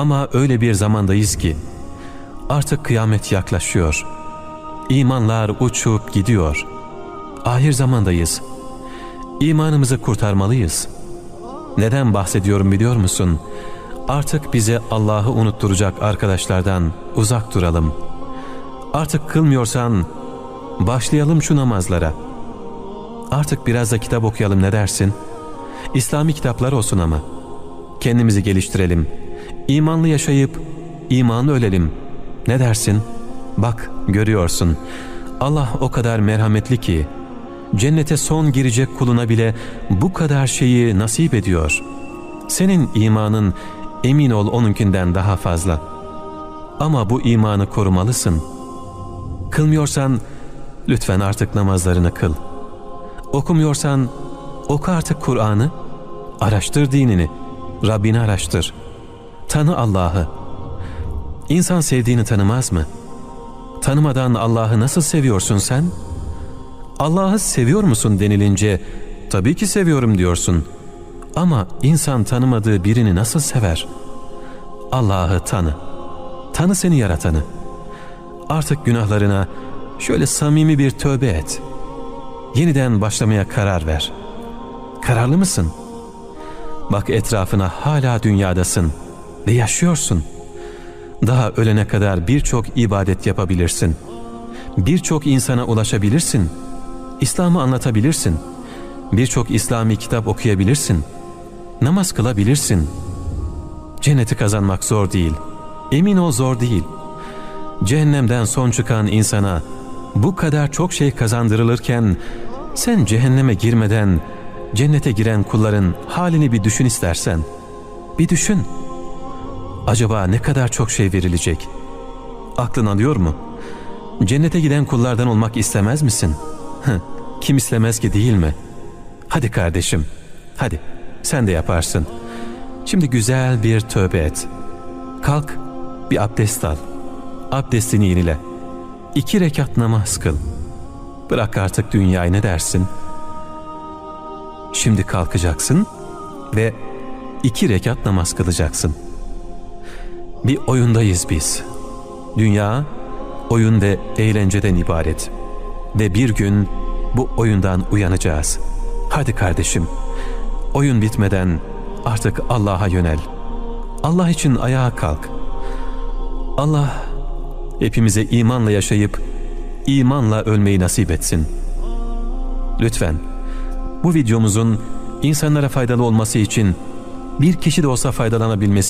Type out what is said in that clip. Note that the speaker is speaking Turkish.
Ama öyle bir zamandayız ki artık kıyamet yaklaşıyor. İmanlar uçup gidiyor. Ahir zamandayız. İmanımızı kurtarmalıyız. Neden bahsediyorum biliyor musun? Artık bize Allah'ı unutturacak arkadaşlardan uzak duralım. Artık kılmıyorsan başlayalım şu namazlara. Artık biraz da kitap okuyalım ne dersin? İslami kitaplar olsun ama. Kendimizi geliştirelim. İmanlı yaşayıp imanlı ölelim. Ne dersin? Bak görüyorsun. Allah o kadar merhametli ki cennete son girecek kuluna bile bu kadar şeyi nasip ediyor. Senin imanın emin ol onunkinden daha fazla. Ama bu imanı korumalısın. Kılmıyorsan lütfen artık namazlarını kıl. Okumuyorsan oku artık Kur'an'ı. Araştır dinini. Rabbini araştır. Tanı Allah'ı. İnsan sevdiğini tanımaz mı? Tanımadan Allah'ı nasıl seviyorsun sen? Allah'ı seviyor musun denilince tabii ki seviyorum diyorsun. Ama insan tanımadığı birini nasıl sever? Allah'ı tanı. Tanı seni yaratanı. Artık günahlarına şöyle samimi bir tövbe et. Yeniden başlamaya karar ver. Kararlı mısın? Bak etrafına hala dünyadasın ve yaşıyorsun. Daha ölene kadar birçok ibadet yapabilirsin. Birçok insana ulaşabilirsin. İslam'ı anlatabilirsin. Birçok İslami kitap okuyabilirsin. Namaz kılabilirsin. Cenneti kazanmak zor değil. Emin ol zor değil. Cehennemden son çıkan insana bu kadar çok şey kazandırılırken sen cehenneme girmeden cennete giren kulların halini bir düşün istersen. Bir düşün. Acaba ne kadar çok şey verilecek? Aklın alıyor mu? Cennete giden kullardan olmak istemez misin? Kim istemez ki değil mi? Hadi kardeşim, hadi sen de yaparsın. Şimdi güzel bir tövbe et. Kalk, bir abdest al. Abdestini yenile. İki rekat namaz kıl. Bırak artık dünyayı ne dersin? Şimdi kalkacaksın ve iki rekat namaz kılacaksın. Bir oyundayız biz. Dünya oyun ve eğlenceden ibaret. Ve bir gün bu oyundan uyanacağız. Hadi kardeşim, oyun bitmeden artık Allah'a yönel. Allah için ayağa kalk. Allah hepimize imanla yaşayıp imanla ölmeyi nasip etsin. Lütfen bu videomuzun insanlara faydalı olması için bir kişi de olsa faydalanabilmesi